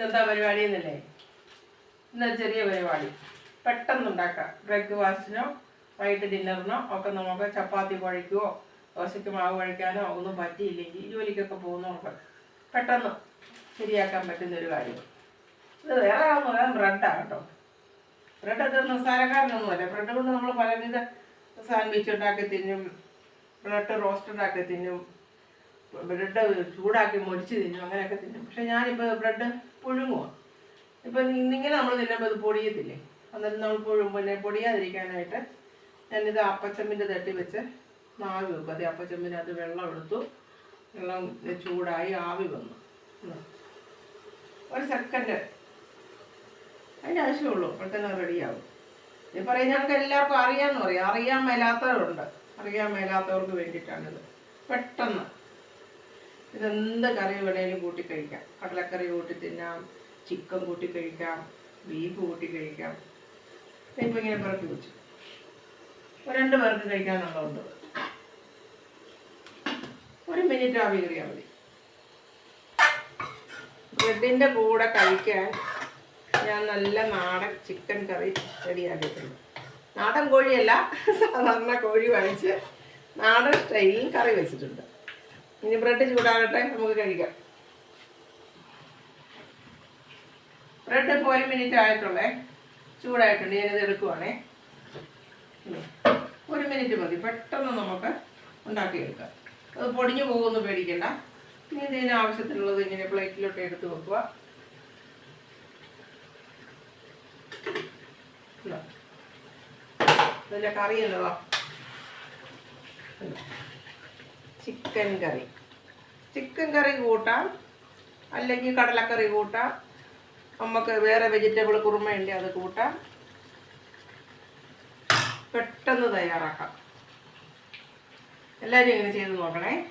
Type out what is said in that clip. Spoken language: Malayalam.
ഇന്നെന്താ പരിപാടി എന്നല്ലേ? ഇന്ന ചെറിയ പരിപാടി. പെട്ടെന്ന് ഉണ്ടാക്കാം ബ്രേക്ക്ഫാസ്റ്റിനോ വൈകിട്ട് ഡിന്നറിനോ ഒക്കെ നമുക്ക് ചപ്പാത്തി കുഴയ്ക്കുകയോ ദോശയ്ക്ക് മാവ് കുഴയ്ക്കാനോ ഒന്നും പറ്റിയില്ലെങ്കിൽ ജോലിക്കൊക്കെ പോകുന്നവർക്ക് പെട്ടെന്ന് ശരിയാക്കാൻ പറ്റുന്ന ഒരു കാര്യം. ഇത് വേറെ ഒന്നും ബ്രെഡാണ് കേട്ടോ. ബ്രെഡ് അത് നിസ്സാരക്കാരനൊന്നുമല്ല. ബ്രെഡ് കൊണ്ട് നമ്മൾ പലവിധ സാൻഡ്വിച്ച് ഉണ്ടാക്കി തിന്നും ബ്രെഡ് റോസ്റ്റ് ഉണ്ടാക്കി തിന്നും ബ്രെഡ് ചൂടാക്കി മുരിച്ച് തിന്നും അങ്ങനെയൊക്കെ തിന്നും. പക്ഷെ ഞാനിപ്പോൾ ബ്രെഡ് പുഴുങ്ങുക ഇപ്പം ഇന്നിങ്ങനെ നമ്മൾ തിന്നുമ്പോൾ ഇത് പൊടിയത്തില്ലേ? അന്നേരം നമ്മൾ പുഴുമ്പോൾ പിന്നെ പൊടിയാതിരിക്കാനായിട്ട് ഞാനിത് അപ്പച്ചമ്മിന്റെ തട്ടി വെച്ച് ആവി വെക്കും. അതേ അപ്പച്ചമ്മിന് അത് വെള്ളം എടുത്തു. വെള്ളം ചൂടായി ആവി വന്നു. ഒരു സെക്കൻഡ് അതിന്റെ ആവശ്യമുള്ളൂ. പെട്ടെന്ന് റെഡിയാവും ഈ പറയുന്ന ഞങ്ങൾക്ക് എല്ലാവർക്കും അറിയാമെന്ന് പറയാം. അറിയാൻ മേലാത്തവരുണ്ട്. അറിയാൻ മേലാത്തവർക്ക് വേണ്ടിയിട്ടാണിത്. പെട്ടെന്ന്. ഇതെന്ത് കറി വേണേലും കൂട്ടി കഴിക്കാം. കടലക്കറി കൂട്ടി തിന്നാം ചിക്കൻ കൂട്ടി കഴിക്കാം ബീഫ് കൂട്ടി കഴിക്കാം. ഇപ്പം ഇങ്ങനെ പിറക്കി വെച്ചു. രണ്ട് പേർക്ക് കഴിക്കാനുള്ളതുണ്ട്. ഒരു മിനിറ്റ് ആവി കയറിയാൽ മതി. ബ്രെഡിന്റെ കൂടെ കഴിക്കാൻ ഞാൻ നല്ല നാടൻ ചിക്കൻ കറി റെഡിയാക്കിയിട്ടുണ്ട് നാടൻ കോഴിയല്ല സാധാരണ കോഴി വാങ്ങിച്ച് നാടൻ സ്റ്റൈലിൽ കറി വെച്ചിട്ടുണ്ട്. ഇനി ബ്രെഡ് ചൂടാകട്ടെ നമുക്ക് കഴിക്കാം. ബ്രെഡ് ഇപ്പോൾ ഒരു മിനിറ്റ് ആയിട്ടുള്ളേ. ചൂടായിട്ടുണ്ട് ഞാനിത് എടുക്കുവാണേ. ഒരു മിനിറ്റ് മതി പെട്ടെന്ന് നമുക്ക് ഉണ്ടാക്കിയെടുക്കാം. അത് പൊടിഞ്ഞു പോകുമെന്ന് പേടിക്കണ്ട. ഇനി ഇതിന് ആവശ്യത്തിനുള്ളത് ഇങ്ങനെ പ്ലേറ്റിലോട്ട് എടുത്ത് വെക്കുക. ഇതാ. ഇതിന്റെ കറി എന്നതാ ചിക്കൻ കറി. ചിക്കൻ കറി കൂട്ടാം. അല്ലെങ്കിൽ കടലക്കറി കൂട്ടാം. നമുക്ക് വേറെ വെജിറ്റബിൾ കുറുമയുണ്ട് അത് കൂട്ടാം. പെട്ടെന്ന് തയ്യാറാക്കാം. എല്ലാവരും ഇങ്ങനെ ചെയ്ത് നോക്കണേ?